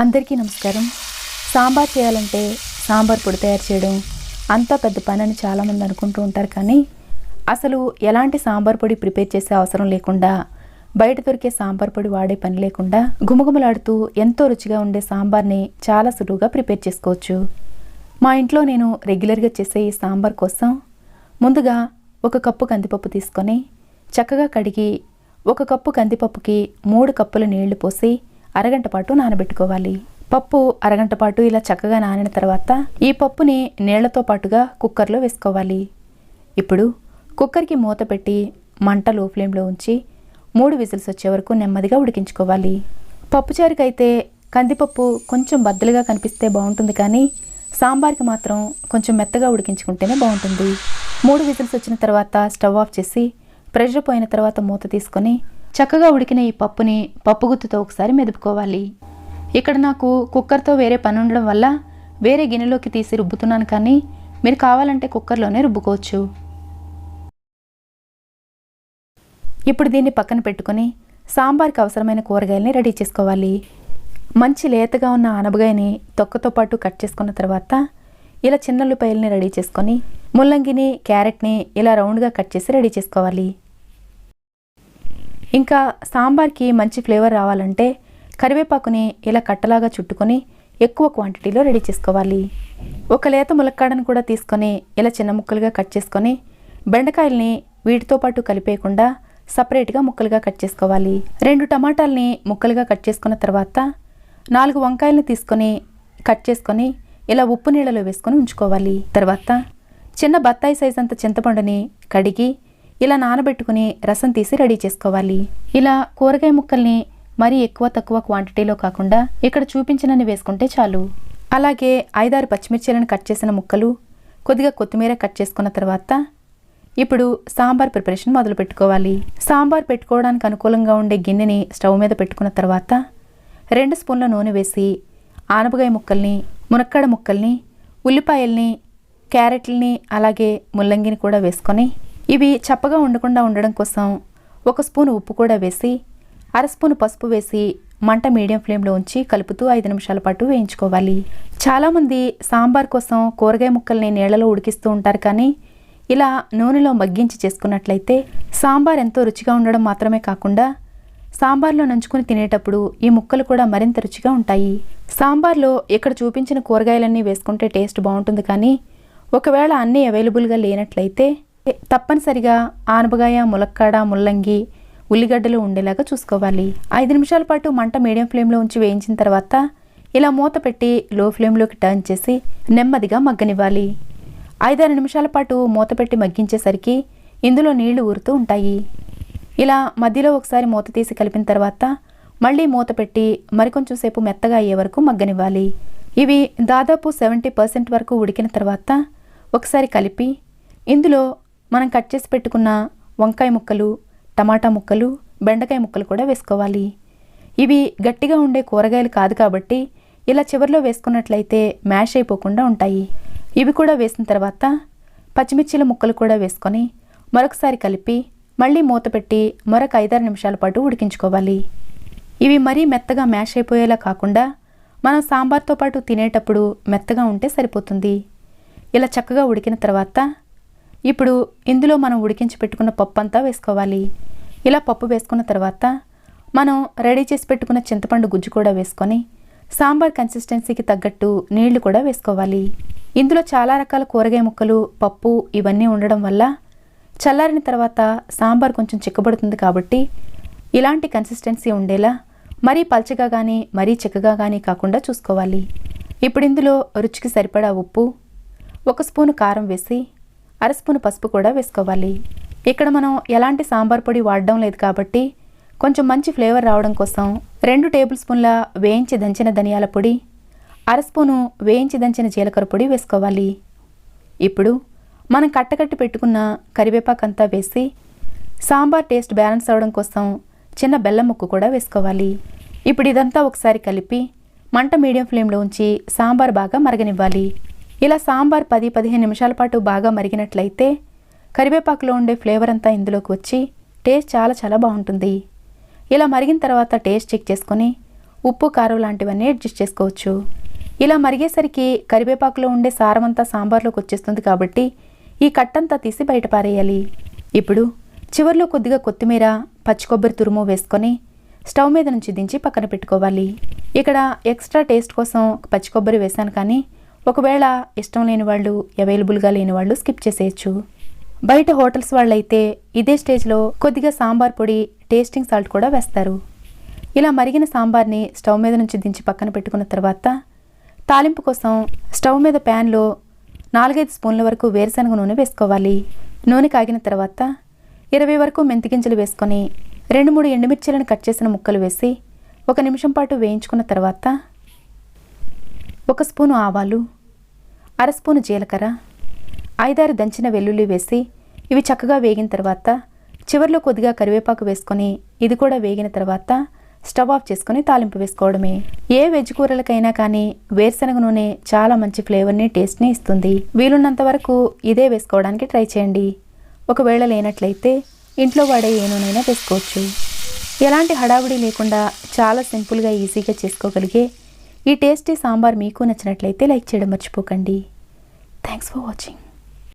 అందరికీ నమస్కారం. సాంబార్ చేయాలంటే సాంబార్ పొడి తయారు చేయడం అంత పెద్ద పని అని చాలామంది అనుకుంటూ ఉంటారు కానీ అసలు ఎలాంటి సాంబార్ పొడి ప్రిపేర్ చేసే అవసరం లేకుండా బయట దొరికే సాంబార్ పొడి వాడే పని లేకుండా గుమగుమలాడుతూ ఎంతో రుచిగా ఉండే సాంబార్ని చాలా సులువుగా ప్రిపేర్ చేసుకోవచ్చు. మా ఇంట్లో నేను రెగ్యులర్గా చేసే ఈ సాంబార్ కోసం ముందుగా ఒక కప్పు కందిపప్పు తీసుకొని చక్కగా కడిగి ఒక కప్పు కందిపప్పుకి మూడు కప్పుల నీళ్ళు పోసి అరగంట పాటు నానబెట్టుకోవాలి. పప్పు అరగంట పాటు ఇలా చక్కగా నానిన తర్వాత ఈ పప్పుని నీళ్ళతో పాటుగా కుక్కర్లో వేసుకోవాలి. ఇప్పుడు కుక్కర్కి మూత పెట్టి మంట లో ఫ్లేమ్లో ఉంచి మూడు విజిల్స్ వచ్చే వరకు నెమ్మదిగా ఉడికించుకోవాలి. పప్పుచారుకైతే కందిపప్పు కొంచెం బద్దలుగా కనిపిస్తే బాగుంటుంది కానీ సాంబార్కి మాత్రం కొంచెం మెత్తగా ఉడికించుకుంటేనే బాగుంటుంది. మూడు విజిల్స్ వచ్చిన తర్వాత స్టవ్ ఆఫ్ చేసి ప్రెషర్ పోయిన తర్వాత మూత తీసుకొని చక్కగా ఉడికిన ఈ పప్పుని పప్పు గుత్తుతో ఒకసారి మెదుపుకోవాలి. ఇక్కడ నాకు కుక్కర్తో వేరే పని ఉండడం వల్ల వేరే గిన్నెలోకి తీసి రుబ్బుతున్నాను కానీ మీరు కావాలంటే కుక్కర్లోనే రుబ్బుకోవచ్చు. ఇప్పుడు దీన్ని పక్కన పెట్టుకొని సాంబార్కి అవసరమైన కూరగాయలని రెడీ చేసుకోవాలి. మంచి లేతగా ఉన్న ఆనపకాయని తొక్కతో పాటు కట్ చేసుకున్న తర్వాత ఇలా చిన్న రెడీ చేసుకొని ముల్లంగిని క్యారెట్ని ఇలా రౌండ్గా కట్ చేసి రెడీ చేసుకోవాలి. ఇంకా సాంబార్కి మంచి ఫ్లేవర్ రావాలంటే కరివేపాకుని ఇలా కట్టలాగా చుట్టుకొని ఎక్కువ క్వాంటిటీలో రెడీ చేసుకోవాలి. ఒక లేత ములక్కాడను కూడా తీసుకొని ఇలా చిన్న ముక్కలుగా కట్ చేసుకొని బెండకాయల్ని వీటితో పాటు కలిపేయకుండా సపరేట్గా ముక్కలుగా కట్ చేసుకోవాలి. రెండు టమాటాలని ముక్కలుగా కట్ చేసుకున్న తర్వాత నాలుగు వంకాయలని తీసుకొని కట్ చేసుకొని ఇలా ఉప్పు నీళ్ళలో వేసుకొని ఉంచుకోవాలి. తర్వాత చిన్న బత్తాయి సైజ్ అంత చింతపండుని కడిగి ఇలా నానబెట్టుకుని రసం తీసి రెడీ చేసుకోవాలి. ఇలా కూరగాయ ముక్కల్ని మరీ ఎక్కువ తక్కువ క్వాంటిటీలో కాకుండా ఇక్కడ చూపించినన్ని వేసుకుంటే చాలు. అలాగే ఐదారు పచ్చిమిర్చీలను కట్ చేసిన ముక్కలు కొద్దిగా కొత్తిమీర కట్ చేసుకున్న తర్వాత ఇప్పుడు సాంబార్ ప్రిపరేషన్ మొదలు పెట్టుకోవాలి. సాంబార్ పెట్టుకోవడానికి అనుకూలంగా ఉండే గిన్నెని స్టవ్ మీద పెట్టుకున్న తర్వాత రెండు స్పూన్ల నూనె వేసి ఆనపకాయ ముక్కల్ని మునక్కాడ ముక్కల్ని ఉల్లిపాయల్ని క్యారెట్లని అలాగే ముల్లంగిని కూడా వేసుకొని ఇవి చప్పగా ఉండకుండా ఉండడం కోసం ఒక స్పూన్ ఉప్పు కూడా వేసి అర స్పూన్ పసుపు వేసి మంట మీడియం ఫ్లేమ్లో ఉంచి కలుపుతూ ఐదు నిమిషాల పాటు వేయించుకోవాలి. చాలామంది సాంబార్ కోసం కూరగాయ ముక్కల్ని నీళ్ళలో ఉడికిస్తూ ఉంటారు కానీ ఇలా నూనెలో మగ్గించి చేసుకున్నట్లయితే సాంబార్ ఎంతో రుచిగా ఉండడం మాత్రమే కాకుండా సాంబార్లో నంచుకుని తినేటప్పుడు ఈ ముక్కలు కూడా మరింత రుచిగా ఉంటాయి. సాంబార్లో ఇక్కడ చూపించిన కూరగాయలన్నీ వేసుకుంటే టేస్ట్ బాగుంటుంది కానీ ఒకవేళ అన్నీ అవైలబుల్గా లేనట్లయితే తప్పనిసరిగా ఆనపకాయ ములక్కాడ ముల్లంగి ఉల్లిగడ్డలు ఉండేలాగా చూసుకోవాలి. ఐదు నిమిషాల పాటు మంట మీడియం ఫ్లేమ్లో ఉంచి వేయించిన తర్వాత ఇలా మూత పెట్టి లో ఫ్లేమ్లోకి టర్న్ చేసి నెమ్మదిగా మగ్గనివ్వాలి. ఐదారు నిమిషాల పాటు మూత పెట్టి మగ్గించేసరికి ఇందులో నీళ్ళు ఊరుతూ ఉంటాయి. ఇలా మధ్యలో ఒకసారి మూత తీసి కలిపిన తర్వాత మళ్ళీ మూత పెట్టి మరికొంచెం సేపు మెత్తగా అయ్యే వరకు మగ్గనివ్వాలి. ఇవి దాదాపు సెవెంటీ పర్సెంట్ వరకు ఉడికిన తర్వాత ఒకసారి కలిపి ఇందులో మనం కట్ చేసి పెట్టుకున్న వంకాయ ముక్కలు టమాటా ముక్కలు బెండకాయ ముక్కలు కూడా వేసుకోవాలి. ఇవి గట్టిగా ఉండే కూరగాయలు కాదు కాబట్టి ఇలా చివరిలో వేసుకున్నట్లయితే మ్యాష్ అయిపోకుండా ఉంటాయి. ఇవి కూడా వేసిన తర్వాత పచ్చిమిర్చిల ముక్కలు కూడా వేసుకొని మరొకసారి కలిపి మళ్ళీ మూత పెట్టి మరొక ఐదారు నిమిషాల పాటు ఉడికించుకోవాలి. ఇవి మరీ మెత్తగా మ్యాష్ అయిపోయేలా కాకుండా మనం సాంబార్తో పాటు తినేటప్పుడు మెత్తగా ఉంటే సరిపోతుంది. ఇలా చక్కగా ఉడికిన తర్వాత ఇప్పుడు ఇందులో మనం ఉడికించి పెట్టుకున్న పప్పు అంతా వేసుకోవాలి. ఇలా పప్పు వేసుకున్న తర్వాత మనం రెడీ చేసి పెట్టుకున్న చింతపండు గుజ్జు కూడా వేసుకొని సాంబార్ కన్సిస్టెన్సీకి తగ్గట్టు నీళ్ళు కూడా వేసుకోవాలి. ఇందులో చాలా రకాల కూరగాయ ముక్కలు పప్పు ఇవన్నీ ఉండడం వల్ల చల్లారిన తర్వాత సాంబార్ కొంచెం చిక్కబడుతుంది కాబట్టి ఇలాంటి కన్సిస్టెన్సీ ఉండేలా మరీ పల్చగా కానీ మరీ చిక్కగా కానీ కాకుండా చూసుకోవాలి. ఇప్పుడు ఇందులో రుచికి సరిపడా ఉప్పు ఒక స్పూను కారం వేసి అరస్పూను పసుపు కూడా వేసుకోవాలి. ఇక్కడ మనం ఎలాంటి సాంబార్ పొడి వాడడం లేదు కాబట్టి కొంచెం మంచి ఫ్లేవర్ రావడం కోసం రెండు టేబుల్ స్పూన్ల వేయించి దంచిన ధనియాల పొడి అర స్పూను వేయించి దంచిన జీలకర్ర పొడి వేసుకోవాలి. ఇప్పుడు మనం కట్టకట్టి పెట్టుకున్న కరివేపాకంతా వేసి సాంబార్ టేస్ట్ బ్యాలెన్స్ అవడం కోసం చిన్న బెల్లం ముక్కు కూడా వేసుకోవాలి. ఇప్పుడు ఇదంతా ఒకసారి కలిపి మంట మీడియం ఫ్లేమ్లో ఉంచి సాంబార్ బాగా మరగనివ్వాలి. ఇలా సాంబార్ పది పదిహేను నిమిషాల పాటు బాగా మరిగినట్లయితే కరివేపాకులో ఉండే ఫ్లేవర్ అంతా ఇందులోకి వచ్చి టేస్ట్ చాలా చాలా బాగుంటుంది. ఇలా మరిగిన తర్వాత టేస్ట్ చెక్ చేసుకొని ఉప్పు కారం లాంటివన్నీ అడ్జస్ట్ చేసుకోవచ్చు. ఇలా మరిగేసరికి కరివేపాకులో ఉండే సారమంతా సాంబార్లోకి వచ్చేస్తుంది కాబట్టి ఈ కట్టంతా తీసి బయట పారేయాలి. ఇప్పుడు చివర్లో కొద్దిగా కొత్తిమీర పచ్చి కొబ్బరి తురుము వేసుకొని స్టవ్ మీద నుంచి దించి పక్కన పెట్టుకోవాలి. ఇక్కడ ఎక్స్ట్రా టేస్ట్ కోసం పచ్చి కొబ్బరి వేశాను కానీ ఒకవేళ ఇష్టం లేని వాళ్ళు అవైలబుల్గా లేని వాళ్ళు స్కిప్ చేసేయచ్చు. బయట హోటల్స్ వాళ్ళైతే ఇదే స్టేజ్లో కొద్దిగా సాంబార్ పొడి టేస్టింగ్ సాల్ట్ కూడా వేస్తారు. ఇలా మరిగిన సాంబార్ని స్టవ్ మీద నుంచి దించి పక్కన పెట్టుకున్న తర్వాత తాలింపు కోసం స్టవ్ మీద ప్యాన్లో నాలుగైదు స్పూన్ల వరకు వేరుశనగ నూనె వేసుకోవాలి. నూనె కాగిన తర్వాత ఇరవై వరకు మెంతి గింజలు వేసుకొని రెండు మూడు ఎండుమిర్చీలను కట్ చేసిన ముక్కలు వేసి ఒక నిమిషం పాటు వేయించుకున్న తర్వాత ఒక స్పూను ఆవాలు అర స్పూను జీలకర్ర ఐదారు దంచిన వెల్లుల్లి వేసి ఇవి చక్కగా వేగిన తర్వాత చివర్లో కొద్దిగా కరివేపాకు వేసుకొని ఇది కూడా వేగిన తర్వాత స్టవ్ ఆఫ్ చేసుకొని తాలింపు వేసుకోవడమే. ఏ వెజ్ కూరలకైనా కానీ వేరుశనగ నూనె చాలా మంచి ఫ్లేవర్ని టేస్ట్ని ఇస్తుంది. వీలున్నంత వరకు ఇదే వేసుకోవడానికి ట్రై చేయండి. ఒకవేళ లేనట్లయితే ఇంట్లో వాడే ఏ నూనైనా వేసుకోవచ్చు. ఎలాంటి హడావుడి లేకుండా చాలా సింపుల్గా ఈజీగా చేసుకోగలిగే ఈ టేస్టీ సాంబార్ మీకు నచ్చినట్లయితే లైక్ చేయడం మర్చిపోకండి. Thanks for watching